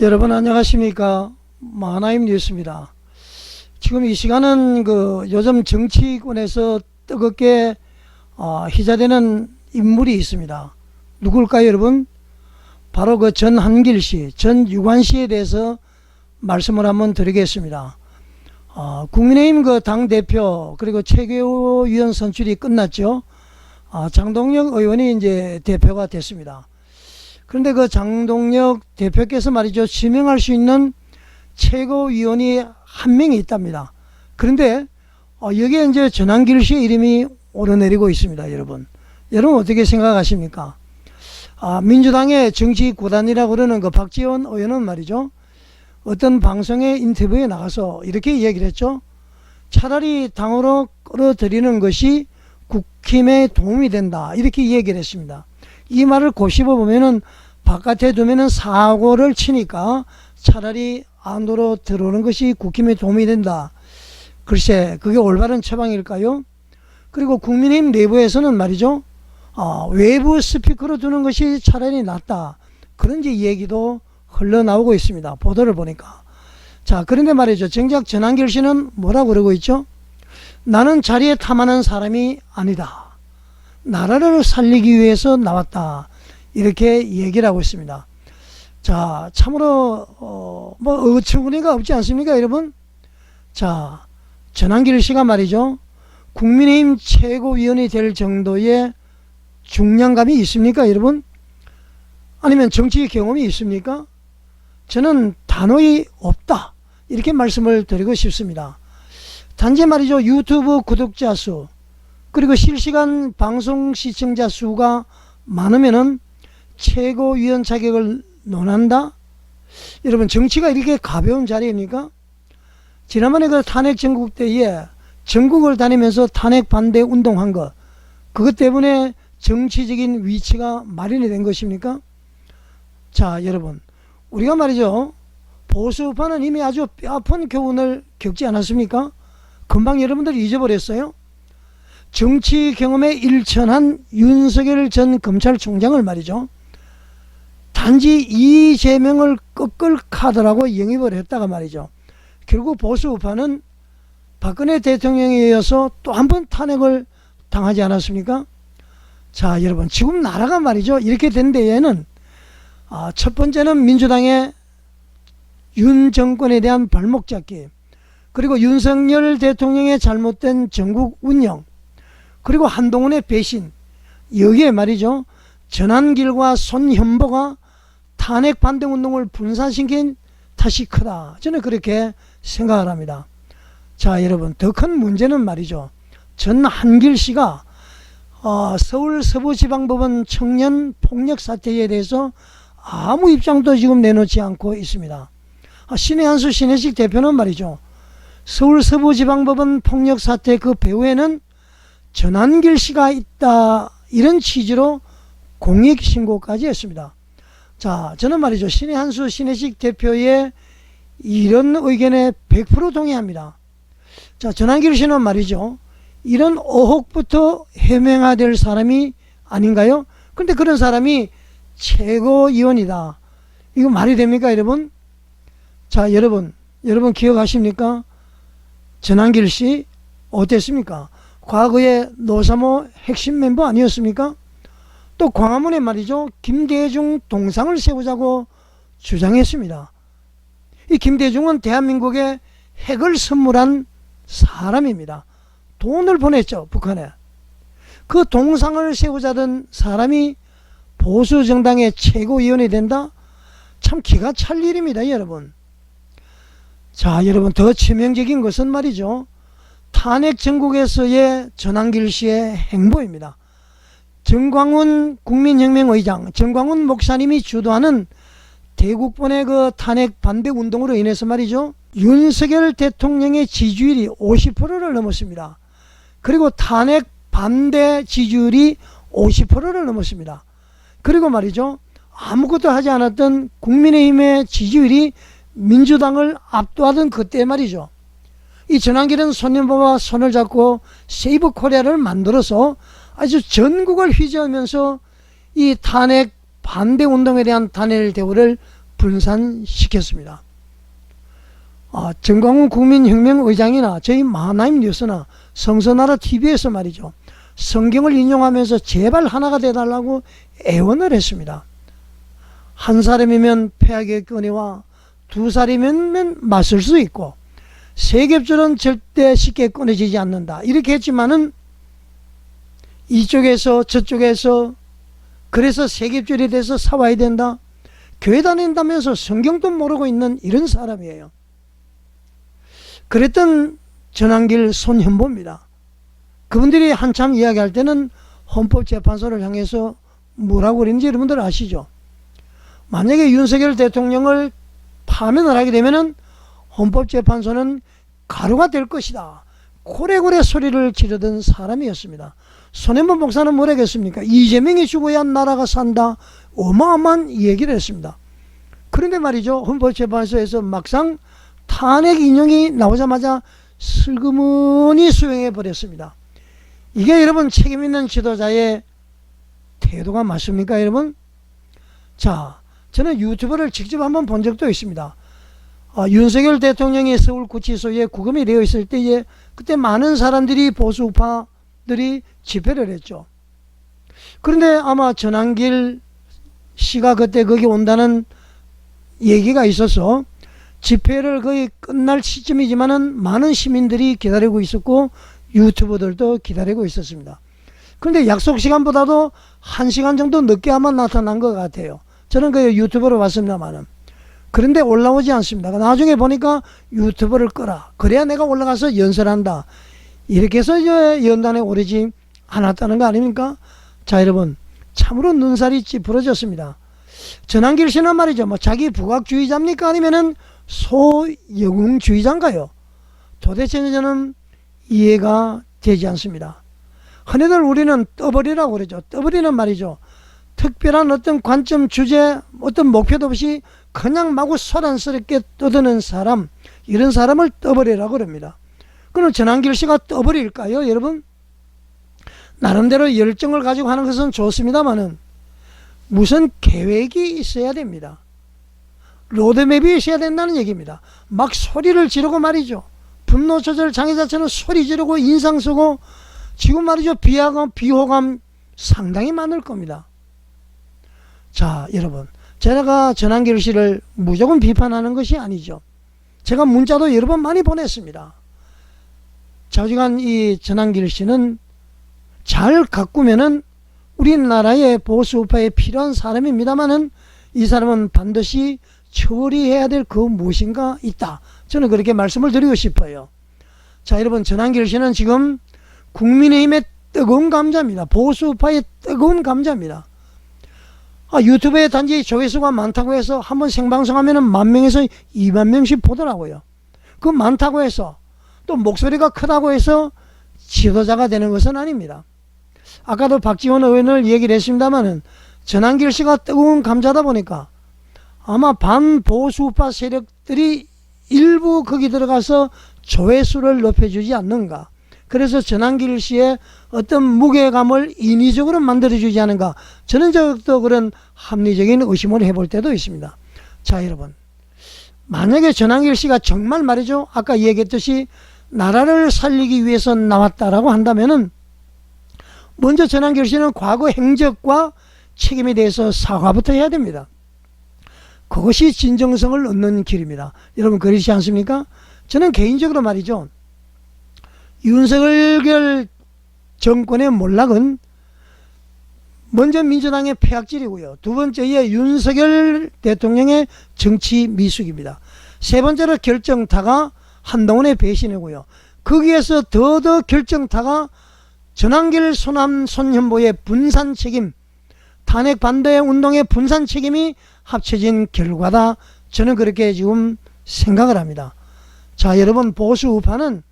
여러분 안녕하십니까 마하나임 뉴스입니다. 지금 이 시간은 그 요즘 정치권에서 뜨겁게 어, 희자되는 인물이 있습니다. 누굴까요, 여러분? 바로 그 전한길 씨, 전유관 씨에 대해서 말씀을 한번 드리겠습니다. 어, 국민의힘 그 당 대표 그리고 최계호 위원 선출이 끝났죠. 아, 장동혁 의원이 이제 대표가 됐습니다. 그런데 그 장동혁 대표께서 말이죠. 지명할 수 있는 최고위원이 한 명이 있답니다. 그런데 어, 여기에 이제 전한길 씨의 이름이 오르내리고 있습니다. 여러분. 여러분 어떻게 생각하십니까? 아, 민주당의 정치 구단이라고 그러는 그 박지원 의원은 말이죠. 어떤 방송의 인터뷰에 나가서 이렇게 얘기를 했죠. 차라리 당으로 끌어들이는 것이 국힘에 도움이 된다. 이렇게 얘기를 했습니다. 이 말을 곱씹어 보면은 바깥에 두면은 사고를 치니까 차라리 안으로 들어오는 것이 국힘에 도움이 된다. 글쎄, 그게 올바른 처방일까요? 그리고 국민의힘 내부에서는 말이죠. 어, 외부 스피커로 두는 것이 차라리 낫다. 그런 이제 얘기도 흘러나오고 있습니다. 보도를 보니까. 자, 그런데 말이죠. 정작 전한길 씨는 뭐라고 그러고 있죠? 나는 자리에 탐하는 사람이 아니다. 나라를 살리기 위해서 나왔다. 이렇게 얘기를 하고 있습니다. 자, 참으로, 어, 뭐, 어처구니가 없지 않습니까, 여러분? 자, 전한길 씨가 말이죠. 국민의힘 최고위원이 될 정도의 중량감이 있습니까, 여러분? 아니면 정치 경험이 있습니까? 저는 단호히 없다. 이렇게 말씀을 드리고 싶습니다. 단지 말이죠. 유튜브 구독자 수, 그리고 실시간 방송 시청자 수가 많으면은 최고위원 자격을 논한다? 여러분, 정치가 이렇게 가벼운 자리입니까? 지난번에 그 탄핵 전국 때에 전국을 다니면서 탄핵 반대 운동한 것, 그것 때문에 정치적인 위치가 마련이 된 것입니까? 자, 여러분, 우리가 말이죠. 보수파는 이미 아주 뼈아픈 교훈을 겪지 않았습니까? 금방 여러분들이 잊어버렸어요? 정치 경험에 일천한 윤석열 전 검찰총장을 말이죠. 단지 이재명을 꺾을 카드라고 영입을 했다가 말이죠. 결국 보수 우파는 박근혜 대통령에 이어서 또 한 번 탄핵을 당하지 않았습니까? 자, 여러분, 지금 나라가 말이죠. 이렇게 된 데에는 아, 첫 번째는 민주당의 윤 정권에 대한 발목 잡기, 그리고 윤석열 대통령의 잘못된 전국 운영, 그리고 한동훈의 배신, 여기에 말이죠. 전한길과 손현보가 탄핵 반대 운동을 분산시킨 탓이 크다. 저는 그렇게 생각을 합니다. 자, 여러분, 더 큰 문제는 말이죠. 전한길 씨가 어, 서울 서부지방법원 청년 폭력 사태에 대해서 아무 입장도 지금 내놓지 않고 있습니다. 아, 신의 한수 신혜식 대표는 말이죠. 서울 서부지방법원 폭력 사태 그 배후에는 전한길 씨가 있다 이런 취지로 공익 신고까지 했습니다. 자, 저는 말이죠. 신의 한수 신혜식 대표의 이런 의견에 100% 동의합니다. 자, 전한길 씨는 말이죠. 이런 의혹부터 해명해야 될 사람이 아닌가요? 근데 그런 사람이 최고위원이다. 이거 말이 됩니까, 여러분? 자, 여러분, 여러분 기억하십니까? 전한길 씨 어땠습니까? 과거에 노사모 핵심 멤버 아니었습니까? 또 광화문에 말이죠. 김대중 동상을 세우자고 주장했습니다. 이 김대중은 대한민국에 핵을 선물한 사람입니다. 돈을 보냈죠, 북한에. 그 동상을 세우자던 사람이 보수 정당의 최고위원이 된다? 참 기가 찰 일입니다, 여러분. 자, 여러분, 더 치명적인 것은 말이죠. 탄핵 전국에서의 전한길 씨의 행보입니다. 정광훈 국민혁명의장, 정광훈 목사님이 주도하는 대국본의 그 탄핵 반대 운동으로 인해서 말이죠. 윤석열 대통령의 지지율이 50%를 넘었습니다. 그리고 탄핵 반대 지지율이 50%를 넘었습니다. 그리고 말이죠. 아무것도 하지 않았던 국민의힘의 지지율이 민주당을 압도하던 그때 말이죠. 이 전환길은 손님보와 손을 잡고 세이브 코리아를 만들어서 아주 전국을 휘저으면서 이 탄핵 반대 운동에 대한 단일 대우를 분산시켰습니다. 아, 정광훈 국민혁명 의장이나 저희 마나임 뉴스나 성서나라 TV에서 말이죠. 성경을 인용하면서 제발 하나가 되달라고 애원을 했습니다. 한 사람이면 폐하의 권위와 두 사람이면 맞설 수 있고 세 겹줄은 절대 쉽게 끊어지지 않는다. 이렇게 했지만은 이쪽에서 저쪽에서 그래서 세 겹줄이 돼서 사와야 된다. 교회 다닌다면서 성경도 모르고 있는 이런 사람이에요. 그랬던 전환길 손현보입니다. 그분들이 한참 이야기할 때는 헌법재판소를 향해서 뭐라고 그랬는지 여러분들 아시죠? 만약에 윤석열 대통령을 파면을 하게 되면은 헌법재판소는 가루가 될 것이다. 고래고래 소리를 지르던 사람이었습니다. 손해보 목사는 뭐라겠습니까? 이재명이 죽어야 나라가 산다. 어마어마한 얘기를 했습니다. 그런데 말이죠. 헌법재판소에서 막상 탄핵 인용이 나오자마자 슬그머니 수용해 버렸습니다. 이게 여러분 책임 있는 지도자의 태도가 맞습니까, 여러분? 자, 저는 유튜브를 직접 한번 본 적도 있습니다. 아, 윤석열 대통령이 서울구치소에 구금이 되어 있을 때에 그때 많은 사람들이 보수파들이 집회를 했죠. 그런데 아마 전한길 씨가 그때 거기 온다는 얘기가 있어서 집회를 거의 끝날 시점이지만은 많은 시민들이 기다리고 있었고 유튜버들도 기다리고 있었습니다. 그런데 약속 시간보다도 한 시간 정도 늦게 아마 나타난 것 같아요. 저는 그 유튜브로 봤습니다만은. 그런데 올라오지 않습니다. 나중에 보니까 유튜브를 끄라. 그래야 내가 올라가서 연설한다. 이렇게 해서 연단에 오르지 않았다는 거 아닙니까? 자, 여러분. 참으로 눈살이 찌푸러졌습니다. 전한길 씨는 말이죠. 뭐 자기 부각주의자입니까? 아니면은 소영웅주의자인가요? 도대체 저는 이해가 되지 않습니다. 흔히들 우리는 떠버리라고 그러죠. 떠버리는 말이죠. 특별한 어떤 관점, 주제, 어떤 목표도 없이 그냥 마구 소란스럽게 떠드는 사람, 이런 사람을 떠버리라고 그럽니다. 그럼 전한길 씨가 떠버릴까요, 여러분? 나름대로 열정을 가지고 하는 것은 좋습니다만은 무슨 계획이 있어야 됩니다. 로드맵이 있어야 된다는 얘기입니다. 막 소리를 지르고 말이죠. 분노 조절 장애 자체는 소리 지르고 인상 쓰고 지금 말이죠. 비하감, 비호감 상당히 많을 겁니다. 자, 여러분. 제가 씨를 무조건 비판하는 것이 아니죠. 제가 문자도 여러 번 많이 보냈습니다. 자지간 이 전한길 씨는 잘 가꾸면은 우리나라의 보수 우파에 필요한 사람입니다만은 이 사람은 반드시 처리해야 될 그 무엇인가 있다. 저는 그렇게 말씀을 드리고 싶어요. 자, 여러분, 전한길 씨는 지금 국민의힘의 뜨거운 감자입니다. 보수파의 뜨거운 감자입니다. 아, 유튜브에 단지 조회수가 많다고 해서 한번 생방송하면 만 명에서 2만 명씩 보더라고요. 그 많다고 해서 또 목소리가 크다고 해서 지도자가 되는 것은 아닙니다. 아까도 박지원 의원을 얘기를 했습니다마는 전한길 씨가 뜨거운 감자다 보니까 아마 반보수파 세력들이 일부 거기 들어가서 조회수를 높여주지 않는가. 그래서 전한길 씨의 어떤 무게감을 인위적으로 만들어주지 않은가. 저는 저도 그런 합리적인 의심을 해볼 때도 있습니다. 자, 여러분. 만약에 전한길 씨가 정말 말이죠. 아까 얘기했듯이 나라를 살리기 위해서 나왔다라고 한다면은 먼저 전한길 씨는 과거 행적과 책임에 대해서 사과부터 해야 됩니다. 그것이 진정성을 얻는 길입니다. 여러분 그렇지 않습니까? 저는 개인적으로 말이죠. 윤석열 정권의 몰락은 먼저 민주당의 폐악질이고요. 두 번째에 윤석열 대통령의 정치 미숙입니다. 세 번째로 결정타가 한동훈의 배신이고요. 거기에서 더더 결정타가 전환길 손함 손현보의 분산 책임, 탄핵 반대 운동의 분산 책임이 합쳐진 결과다. 저는 그렇게 지금 생각을 합니다. 자, 여러분 보수 우파는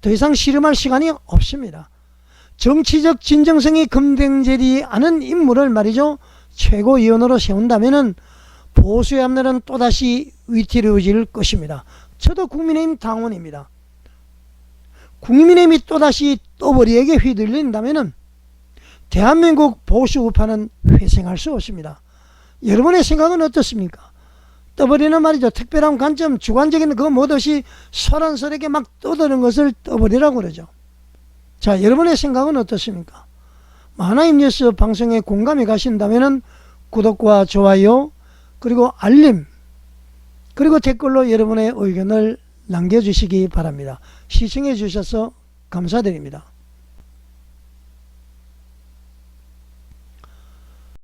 더 이상 씨름할 시간이 없습니다. 정치적 진정성이 검증되지 않은 인물을 말이죠. 최고위원으로 세운다면은 보수의 앞날은 또다시 위태로워질 것입니다. 저도 국민의힘 당원입니다. 국민의힘이 또다시 또버리에게 휘둘린다면은 대한민국 보수 우파는 회생할 수 없습니다. 여러분의 생각은 어떻습니까? 떠버리는 말이죠. 특별한 관점, 주관적인 그 뭐듯이 소란스럽게 막 떠드는 것을 떠버리라고 그러죠. 자, 여러분의 생각은 어떻습니까? 하나님 뉴스 방송에 공감이 가신다면은 구독과 좋아요, 그리고 알림, 그리고 댓글로 여러분의 의견을 남겨주시기 바랍니다. 시청해 주셔서 감사드립니다.